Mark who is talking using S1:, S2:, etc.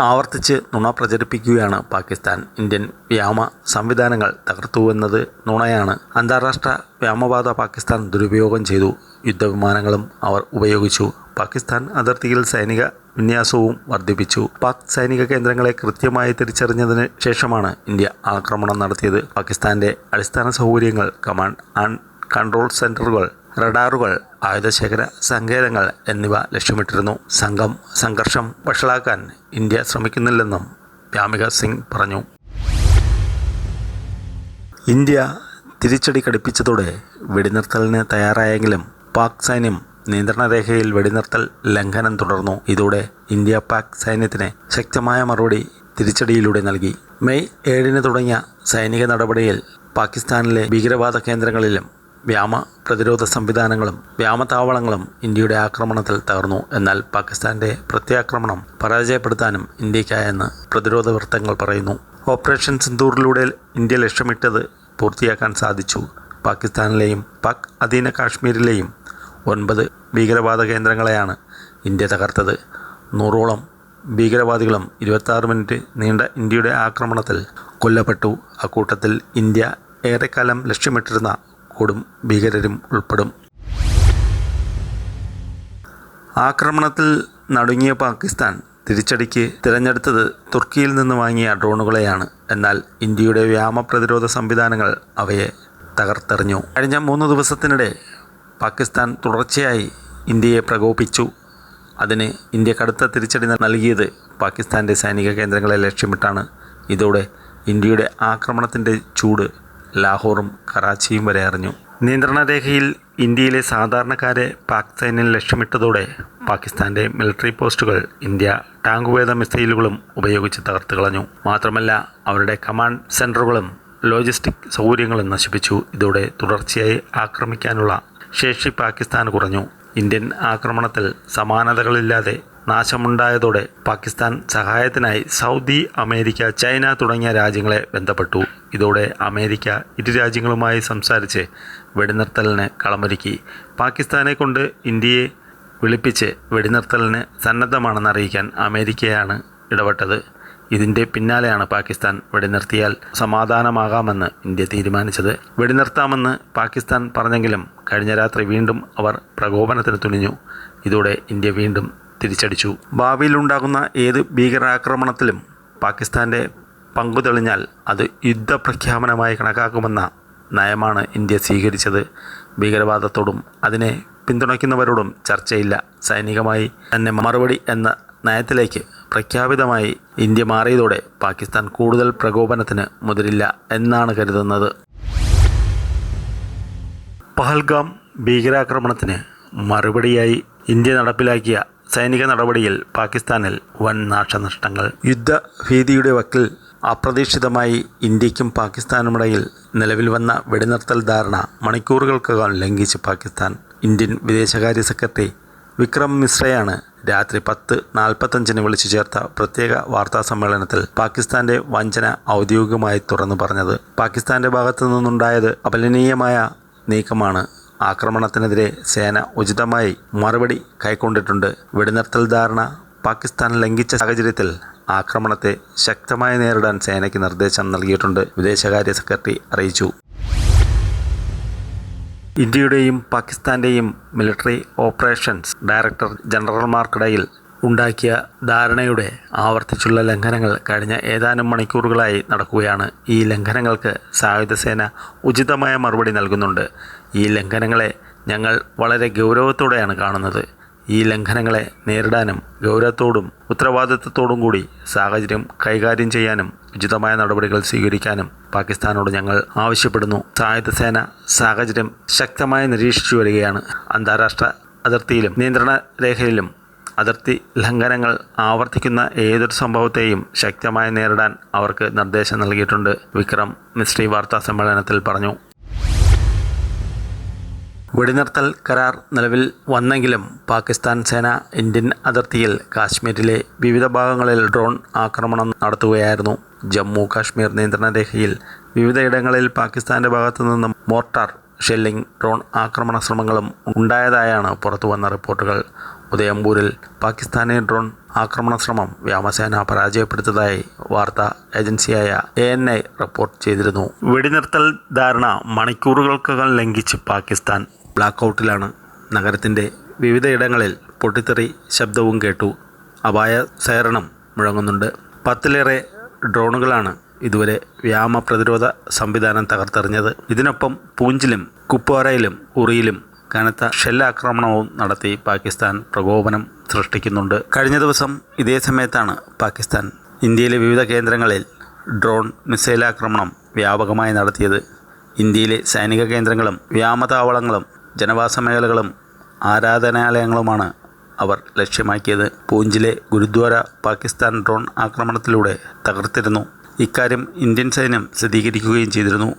S1: ആവർത്തിച്ച് നുണ പ്രചരിപ്പിക്കുകയാണ് പാകിസ്ഥാൻ. ഇന്ത്യൻ വ്യോമ സംവിധാനങ്ങൾ തകർത്തുവെന്നത് നുണയാണ്. അന്താരാഷ്ട്ര വ്യോമപാത പാകിസ്ഥാൻ ദുരുപയോഗം ചെയ്തു. യുദ്ധവിമാനങ്ങളും അവർ ഉപയോഗിച്ചു. പാകിസ്ഥാൻ അതിർത്തിയിൽ സൈനിക വിന്യാസവും വർദ്ധിപ്പിച്ചു. പാക് സൈനിക കേന്ദ്രങ്ങളെ കൃത്യമായി തിരിച്ചറിഞ്ഞതിന് ശേഷമാണ് ഇന്ത്യ ആക്രമണം നടത്തിയത്. പാകിസ്ഥാന്റെ അടിസ്ഥാന സൗകര്യങ്ങൾ കമാൻഡ് ആൻഡ് കൺട്രോൾ സെന്ററുകൾ റഡാറുകൾ ആയുധശേഖര സങ്കേതങ്ങൾ എന്നിവ ലക്ഷ്യമിട്ടിരുന്നു. സംഘം സംഘർഷം വഷളാക്കാൻ ഇന്ത്യ ശ്രമിക്കുന്നില്ലെന്നും വ്യാമിക സിംഗ് പറഞ്ഞു. ഇന്ത്യ തിരിച്ചടി കടുപ്പിച്ചതോടെ വെടിനിർത്തലിന് തയ്യാറായെങ്കിലും പാക് സൈന്യം നിയന്ത്രണ രേഖയിൽ വെടിനിർത്തൽ ലംഘനം തുടർന്നു. ഇതോടെ ഇന്ത്യ പാക് സൈന്യത്തിന് ശക്തമായ മറുപടി തിരിച്ചടിയിലൂടെ നൽകി. മെയ് ഏഴിന് തുടങ്ങിയ സൈനിക നടപടിയിൽ പാകിസ്ഥാനിലെ ഭീകരവാദ കേന്ദ്രങ്ങളിലും വ്യാമ പ്രതിരോധ സംവിധാനങ്ങളും വ്യാമതാവളങ്ങളും ഇന്ത്യയുടെ ആക്രമണത്തിൽ തകർന്നു. എന്നാൽ പാകിസ്ഥാന്റെ പ്രത്യാക്രമണം പരാജയപ്പെടുത്താനും ഇന്ത്യക്കായെന്ന് പ്രതിരോധ വൃത്തങ്ങൾ പറയുന്നു. ഓപ്പറേഷൻ സിന്ദൂറിലൂടെ ഇന്ത്യ ലക്ഷ്യമിട്ടത് പൂർത്തിയാക്കാൻ സാധിച്ചു. പാകിസ്ഥാനിലെയും പാക് അധീന കാശ്മീരിലെയും ഒൻപത് ഭീകരവാദ കേന്ദ്രങ്ങളെയാണ് ഇന്ത്യ തകർത്തത്. നൂറോളം ഭീകരവാദികളും ഇരുപത്താറ് മിനിറ്റ് നീണ്ട ഇന്ത്യയുടെ ആക്രമണത്തിൽ കൊല്ലപ്പെട്ടു. അക്കൂട്ടത്തിൽ ഇന്ത്യ ഏറെക്കാലം ലക്ഷ്യമിട്ടിരുന്ന കൊടും ഭീകരരും ഉൾപ്പെടും. ആക്രമണത്തിൽ നടുങ്ങിയ പാകിസ്ഥാൻ തിരിച്ചടിക്ക് തിരഞ്ഞെടുത്തത് തുർക്കിയിൽ നിന്ന് വാങ്ങിയ ഡ്രോണുകളെയാണ്. എന്നാൽ ഇന്ത്യയുടെ വ്യാമ പ്രതിരോധ സംവിധാനങ്ങൾ അവയെ തകർത്തെറിഞ്ഞു. കഴിഞ്ഞ മൂന്ന് ദിവസത്തിനിടെ പാകിസ്ഥാൻ തുടർച്ചയായി ഇന്ത്യയെ പ്രകോപിച്ചു അതിന് ഇന്ത്യ കടുത്ത തിരിച്ചടി നൽകിയത് പാകിസ്ഥാന്റെ സൈനിക കേന്ദ്രങ്ങളെ ലക്ഷ്യമിട്ടാണ്. ഇതോടെ ഇന്ത്യയുടെ ആക്രമണത്തിന്റെ ചൂട് ലാഹോറും കറാച്ചിയും വരെ അറിഞ്ഞു. നിയന്ത്രണ രേഖയിൽ ഇന്ത്യയിലെ സാധാരണക്കാരെ പാക് സൈന്യം ലക്ഷ്യമിട്ടതോടെ പാകിസ്ഥാന്റെ മിലിറ്ററി പോസ്റ്റുകൾ ഇന്ത്യ ടാങ്കുവേദ മിസൈലുകളും ഉപയോഗിച്ച് തകർത്ത് കളഞ്ഞു. മാത്രമല്ല അവരുടെ കമാൻഡ് സെന്ററുകളും ലോജിസ്റ്റിക് സൗകര്യങ്ങളും നശിപ്പിച്ചു. ഇതോടെ തുടർച്ചയായി ആക്രമിക്കാനുള്ള ശേഷി പാകിസ്ഥാൻ കുറഞ്ഞു. ഇന്ത്യൻ ആക്രമണത്തിൽ സമാനതകളില്ലാതെ നാശമുണ്ടായതോടെ പാകിസ്ഥാൻ സഹായത്തിനായി സൗദി അമേരിക്ക ചൈന തുടങ്ങിയ രാജ്യങ്ങളെ ബന്ധപ്പെട്ടു. ഇതോടെ അമേരിക്ക ഇരു രാജ്യങ്ങളുമായി സംസാരിച്ച് വെടിനിർത്തലിന് കളമൊരുക്കി. പാകിസ്ഥാനെ കൊണ്ട് ഇന്ത്യയെ വിളിപ്പിച്ച് വെടിനിർത്തലിന് സന്നദ്ധമാണെന്ന് അറിയിക്കാൻ അമേരിക്കയാണ് ഇടപെട്ടത്. ഇതിന്റെ പിന്നാലെയാണ് പാകിസ്ഥാൻ വെടിനിർത്തിയാൽ സമാധാനമാകാമെന്ന് ഇന്ത്യ തീരുമാനിച്ചത്. വെടിനിർത്താമെന്ന് പാകിസ്ഥാൻ പറഞ്ഞെങ്കിലും കഴിഞ്ഞ രാത്രി വീണ്ടും അവർ പ്രകോപനത്തിന് തുനിഞ്ഞു. ഇതോടെ ഇന്ത്യ വീണ്ടും തിരിച്ചടിച്ചു. ഭാവിയിലുണ്ടാകുന്ന ഏത് ഭീകരാക്രമണത്തിലും പാകിസ്ഥാന്റെ പങ്കു തെളിഞ്ഞാൽ അത് യുദ്ധപ്രഖ്യാപനമായി കണക്കാക്കുമെന്ന നയമാണ് ഇന്ത്യ സ്വീകരിച്ചത്. ഭീകരവാദത്തോടും അതിനെ പിന്തുണയ്ക്കുന്നവരോടും ചർച്ചയില്ല. സൈനികമായി തന്നെ മറുപടി എന്ന നയത്തിലേക്ക് പ്രഖ്യാപിതമായി ഇന്ത്യ മാറിയതോടെ പാകിസ്ഥാൻ കൂടുതൽ പ്രകോപനത്തിന് മുതിരില്ല എന്നാണ് കരുതുന്നത്. പഹൽഗാം ഭീകരാക്രമണത്തിന് മറുപടിയായി ഇന്ത്യ നടപ്പിലാക്കിയ സൈനിക നടപടിയിൽ പാകിസ്ഥാനിൽ വൻ നാശനഷ്ടങ്ങൾ. യുദ്ധഭീതിയുടെ വക്കിൽ അപ്രതീക്ഷിതമായി ഇന്ത്യക്കും പാകിസ്ഥാനുമിടയിൽ നിലവിൽ വന്ന വെടിനിർത്തൽ ധാരണ മണിക്കൂറുകൾക്കകം ലംഘിച്ച് പാകിസ്ഥാൻ. ഇന്ത്യൻ വിദേശകാര്യ സെക്രട്ടറി വിക്രം മിശ്രയാണ് രാത്രി പത്ത് നാൽപ്പത്തഞ്ചിന് വിളിച്ചു ചേർത്ത പ്രത്യേക വാർത്താ സമ്മേളനത്തിൽ പാകിസ്ഥാന്റെ വഞ്ചന ഔദ്യോഗികമായി തുറന്നു പറഞ്ഞത്. പാകിസ്ഥാന്റെ ഭാഗത്തു നിന്നുണ്ടായത് അപലനീയമായ നീക്കമാണ് ആക്രമണത്തിനെതിരെ സേന ഉചിതമായി മറുപടി കൈക്കൊണ്ടിട്ടുണ്ട്. വെടിനിർത്തൽ ധാരണ പാകിസ്ഥാൻ ലംഘിച്ച സാഹചര്യത്തിൽ ആക്രമണത്തെ ശക്തമായി നേരിടാൻ സേനയ്ക്ക് നിർദ്ദേശം നൽകിയിട്ടുണ്ട് വിദേശകാര്യ സെക്രട്ടറി അറിയിച്ചു. ഇന്ത്യയുടെയും പാകിസ്ഥാന്റെയും മിലിറ്ററി ഓപ്പറേഷൻസ് ഡയറക്ടർ ജനറൽമാർക്കിടയിൽ ഉണ്ടാക്കിയ ധാരണയുടെ ആവർത്തിച്ചുള്ള ലംഘനങ്ങൾ കഴിഞ്ഞ ഏതാനും മണിക്കൂറുകളായി നടക്കുകയാണ്. ഈ ലംഘനങ്ങൾക്ക് സായുധ സേന ഉചിതമായ മറുപടി നൽകുന്നുണ്ട്. ഈ ലംഘനങ്ങളെ ഞങ്ങൾ വളരെ ഗൗരവത്തോടെയാണ് കാണുന്നത്. ഈ ലംഘനങ്ങളെ നേരിടാനും ഗൗരവത്തോടും ഉത്തരവാദിത്വത്തോടും കൂടി സാഹചര്യം കൈകാര്യം ചെയ്യാനും ഉചിതമായ നടപടികൾ സ്വീകരിക്കാനും പാകിസ്ഥാനോട് ഞങ്ങൾ ആവശ്യപ്പെടുന്നു. സായുധ സേന സാഹചര്യം ശക്തമായി നിരീക്ഷിച്ചു വരികയാണ്. അന്താരാഷ്ട്ര അതിർത്തിയിലും നിയന്ത്രണ രേഖയിലും അതിർത്തി ലംഘനങ്ങൾ ആവർത്തിക്കുന്ന ഏതൊരു സംഭവത്തെയും ശക്തമായി നേരിടാൻ അവർക്ക് നിർദ്ദേശം നൽകിയിട്ടുണ്ട്. വിക്രം മിസ്ട്രി വാർത്താ സമ്മേളനത്തിൽ പറഞ്ഞു. വെടിനിർത്തൽ കരാർ നിലവിൽ വന്നെങ്കിലും പാകിസ്ഥാൻ സേന ഇന്ത്യൻ അതിർത്തിയിൽ കാശ്മീരിലെ വിവിധ ഭാഗങ്ങളിൽ ഡ്രോൺ ആക്രമണം നടത്തുകയായിരുന്നു. ജമ്മു കാശ്മീർ നിയന്ത്രണ രേഖയിൽ വിവിധയിടങ്ങളിൽ പാകിസ്ഥാന്റെ ഭാഗത്തു നിന്നും മോർട്ടാർ ഷെല്ലിംഗ് ഡ്രോൺ ആക്രമണ ശ്രമങ്ങളും ഉണ്ടായതായാണ് പുറത്തുവന്ന റിപ്പോർട്ടുകൾ. ഉദയംപൂരിൽ പാകിസ്ഥാനി ഡ്രോൺ ആക്രമണ ശ്രമം വ്യോമസേന പരാജയപ്പെടുത്തതായി വാർത്താ ഏജൻസിയായ എ എൻ ഐ റിപ്പോർട്ട് ചെയ്തിരുന്നു. വെടിനിർത്തൽ ധാരണ മണിക്കൂറുകൾക്കകം ലംഘിച്ച് പാകിസ്ഥാൻ ബ്ലാക്കൗട്ടിലാണ് നഗരത്തിന്റെ വിവിധയിടങ്ങളിൽ പൊട്ടിത്തെറി ശബ്ദവും കേട്ടു. അപായ സൈറണം മുഴങ്ങുന്നുണ്ട്. പത്തിലേറെ ഡ്രോണുകളാണ് ഇതുവരെ വ്യാമ പ്രതിരോധ സംവിധാനം തകർത്തെറിഞ്ഞത്. ഇതിനൊപ്പം പൂഞ്ചിലും കുപ്വാരയിലും ഉറിയിലും കനത്ത ഷെല്ലാക്രമണവും നടത്തി പാകിസ്ഥാൻ പ്രകോപനം സൃഷ്ടിക്കുന്നുണ്ട്. കഴിഞ്ഞ ദിവസം ഇതേ സമയത്താണ് പാകിസ്ഥാൻ ഇന്ത്യയിലെ വിവിധ കേന്ദ്രങ്ങളിൽ ഡ്രോൺ മിസൈലാക്രമണം വ്യാപകമായി നടത്തിയത്. ഇന്ത്യയിലെ സൈനിക കേന്ദ്രങ്ങളും വ്യാമതാവളങ്ങളും ജനവാസ മേഖലകളും ആരാധനാലയങ്ങളുമാണ് അവർ ലക്ഷ്യമാക്കിയത്. പൂഞ്ചിലെ ഗുരുദ്വാര പാകിസ്ഥാൻ ഡ്രോൺ ആക്രമണത്തിലൂടെ തകർത്തിരുന്നു. ഇക്കാര്യം ഇന്ത്യൻ സൈന്യം സ്ഥിരീകരിക്കുകയും ചെയ്തിരുന്നു.